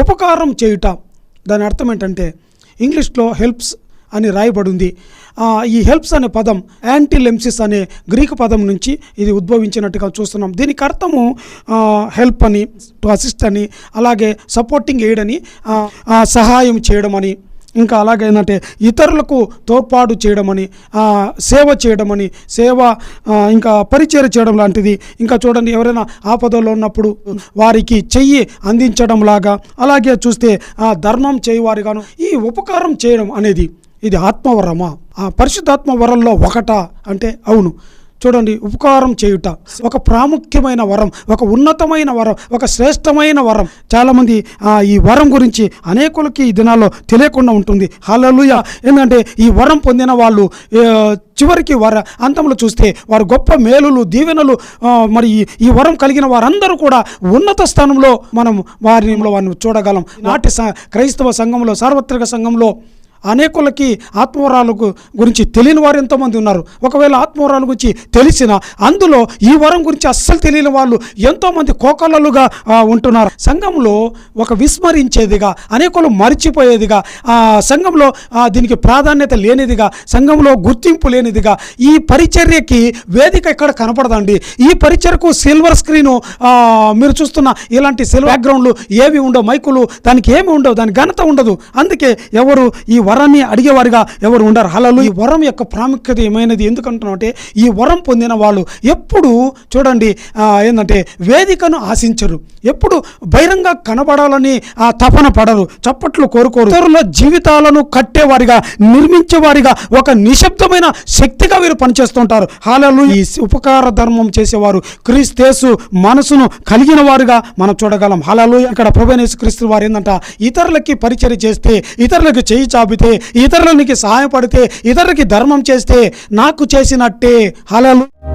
ఉపకారం చేయుట. దాని అర్థం ఏంటంటే ఇంగ్లీష్లో హెల్ప్స్ అని రాయబడింది. ఈ హెల్ప్స్ అనే పదం యాంటీలెమ్సిస్ అనే గ్రీకు పదం నుంచి ఇది ఉద్భవించినట్టుగా చూస్తున్నాం. దీనికి అర్థము హెల్ప్ అని టు అసిస్ట్ అని అలాగే సపోర్టింగ్ ఎయిడ్ అని సహాయం చేయడం అని. ఇంకా అలాగే ఏంటంటే ఇతరులకు తోడ్పాటు చేయడమని సేవ చేయడమని సేవ ఇంకా పరిచయం చేయడం లాంటిది. ఇంకా చూడండి ఎవరైనా ఆపదలో ఉన్నప్పుడు వారికి చెయ్యి అందించడం లాగా అలాగే చూస్తే ఆ ధర్మం చేయవారిగాను ఈ ఉపకారం చేయడం అనేది ఇది ఆత్మవరమా? ఆ పరిశుద్ధాత్మ వరంలో ఒకట అంటే అవును. చూడండి ఉపకారం చేయుట. ఒక ప్రాముఖ్యమైన వరం ఒక ఉన్నతమైన వరం ఒక శ్రేష్టమైన వరం. చాలామంది ఈ వరం గురించి అనేకులకి ఈ దినాల్లో తెలియకుండా ఉంటుంది. హలలుయ ఏంటంటే ఈ వరం పొందిన వాళ్ళు చివరికి వర అంతంలో చూస్తే వారు గొప్ప మేలులు దీవెనలు మరి ఈ- వరం కలిగిన వారందరూ కూడా ఉన్నత స్థానంలో మనం వారిలో వారిని చూడగలం. నాటి స- క్రైస్తవ సంఘంలో సార్వత్రిక సంఘంలో అనేకులకి ఆత్మవరాలకు గురించి తెలియని వారు ఎంతోమంది ఉన్నారు. ఒకవేళ ఆత్మవరాల గురించి తెలిసిన అందులో ఈ వరం గురించి అస్సలు తెలియని వాళ్ళు ఎంతోమంది కోకలలుగా ఉంటున్నారు. సంఘంలో ఒక విస్మరించేదిగా అనేకులు మర్చిపోయేదిగా సంఘంలో దీనికి ప్రాధాన్యత లేనిదిగా సంఘంలో గుర్తింపు లేనిదిగా ఈ పరిచర్యకి వేదిక ఇక్కడ కనపడదండి. ఈ పరిచర్కు సిల్వర్ స్క్రీను మీరు చూస్తున్న ఇలాంటి సిల్వర్ బ్యాక్గ్రౌండ్లు ఏవి ఉండవు. మైకులు దానికి ఏమి ఉండవు. దాని ఘనత ఉండదు. అందుకే ఎవరు ఈ వరాన్ని అడిగేవారుగా ఎవరు ఉండరు. హలలు ఈ వరం యొక్క ప్రాముఖ్యత ఏమైనది? ఎందుకంటున్నాం అంటే ఈ వరం పొందిన వాళ్ళు ఎప్పుడు చూడండి ఏంటంటే వేదికను ఆశించరు. ఎప్పుడు బహిరంగ కనబడాలని ఆ తపన పడరు. చప్పట్లు కోరుకోరు. ఇతరుల జీవితాలను కట్టేవారిగా నిర్మించేవారిగా ఒక నిశ్శబ్దమైన శక్తిగా వీరు పనిచేస్తుంటారు. హాలలు ఈ ఉపకార ధర్మం చేసేవారు క్రీస్తేసు మనసును కలిగిన వారుగా మనం చూడగలం. హాలలు ఇక్కడ ప్రభునేసు క్రీస్తు వారు ఏంటంట ఇతరులకి పరిచయం చేస్తే ఇతరులకు చేయి చాపితే ఇతరులకి సహాయపడితే ఇతరులకి ధర్మం చేస్తే నాకు చేసినట్టే. హలలు